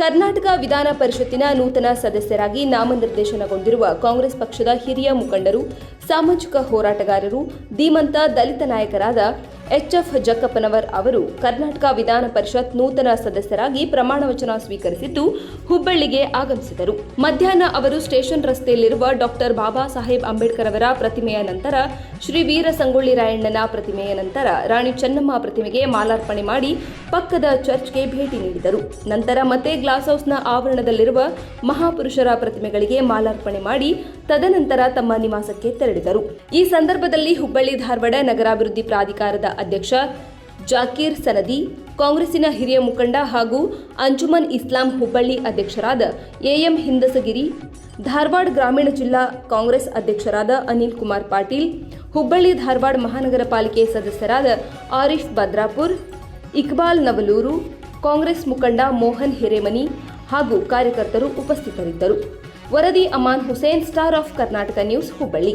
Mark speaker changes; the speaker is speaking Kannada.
Speaker 1: ಕರ್ನಾಟಕ ವಿಧಾನ ಪರಿಷತ್ತಿನ ನೂತನ ಸದಸ್ಯರಾಗಿ ನಾಮನಿರ್ದೇಶನಗೊಂಡಿರುವ ಕಾಂಗ್ರೆಸ್ ಪಕ್ಷದ ಹಿರಿಯ ಮುಖಂಡರು, ಸಾಮಾಜಿಕ ಹೋರಾಟಗಾರರು, ಧೀಮಂತ ದಲಿತ ನಾಯಕರಾದ ಎಚ್ಎಫ್ ಜಕ್ಕಪ್ಪನವರ್ ಅವರು ಕರ್ನಾಟಕ ವಿಧಾನ ಪರಿಷತ್ ನೂತನ ಸದಸ್ಯರಾಗಿ ಪ್ರಮಾಣ ವಚನ ಸ್ವೀಕರಿಸಿದ್ದು ಹುಬ್ಬಳ್ಳಿಗೆ ಆಗಮಿಸಿದರು. ಮಧ್ಯಾಹ್ನ ಅವರು ಸ್ಟೇಷನ್ ರಸ್ತೆಯಲ್ಲಿರುವ ಡಾಕ್ಟರ್ ಬಾಬಾ ಸಾಹೇಬ್ ಅಂಬೇಡ್ಕರ್ ಅವರ ಪ್ರತಿಮೆಯ ನಂತರ ಶ್ರೀ ವೀರ ಸಂಗೊಳ್ಳಿ ರಾಯಣ್ಣನ ಪ್ರತಿಮೆಯ ನಂತರ ರಾಣಿ ಚೆನ್ನಮ್ಮ ಪ್ರತಿಮೆಗೆ ಮಾಲಾರ್ಪಣೆ ಮಾಡಿ ಪಕ್ಕದ ಚರ್ಚ್ಗೆ ಭೇಟಿ ನೀಡಿದರು. ನಂತರ ಮತ್ತೆ ಗ್ಲಾಸ್ ಹೌಸ್ನ ಆವರಣದಲ್ಲಿರುವ ಮಹಾಪುರುಷರ ಪ್ರತಿಮೆಗಳಿಗೆ ಮಾಲಾರ್ಪಣೆ ಮಾಡಿ ತದನಂತರ ತಮ್ಮ ನಿವಾಸಕ್ಕೆ ತೆರಳಿದರು. ಈ ಸಂದರ್ಭದಲ್ಲಿ ಹುಬ್ಬಳ್ಳಿ ಧಾರವಾಡ ನಗರಾಭಿವೃದ್ಧಿ ಪ್ರಾಧಿಕಾರದ ಅಧ್ಯಕ್ಷ ಜಾಕೀರ್ ಸನದಿ, ಕಾಂಗ್ರೆಸ್ಸಿನ ಹಿರಿಯ ಮುಖಂಡ ಹಾಗೂ ಅಂಜುಮನ್ ಇಸ್ಲಾಂ ಹುಬ್ಬಳ್ಳಿ ಅಧ್ಯಕ್ಷರಾದ ಎಎಂ ಹಿಂದಸಗಿರಿ, ಧಾರವಾಡ ಗ್ರಾಮೀಣ ಜಿಲ್ಲಾ ಕಾಂಗ್ರೆಸ್ ಅಧ್ಯಕ್ಷರಾದ ಅನಿಲ್ ಕುಮಾರ್ ಪಾಟೀಲ್, ಹುಬ್ಬಳ್ಳಿ ಧಾರವಾಡ ಮಹಾನಗರ ಪಾಲಿಕೆ ಸದಸ್ಯರಾದ ಆರಿಫ್ ಭದ್ರಾಪುರ್, ಇಕ್ಬಾಲ್ ನವಲೂರು, ಕಾಂಗ್ರೆಸ್ ಮುಖಂಡ ಮೋಹನ್ ಹಿರೇಮನಿ ಹಾಗೂ ಕಾರ್ಯಕರ್ತರು ಉಪಸ್ಥಿತರಿದ್ದರು. ವರದಿ Aman Hussain, star of Karnataka news Hubballi.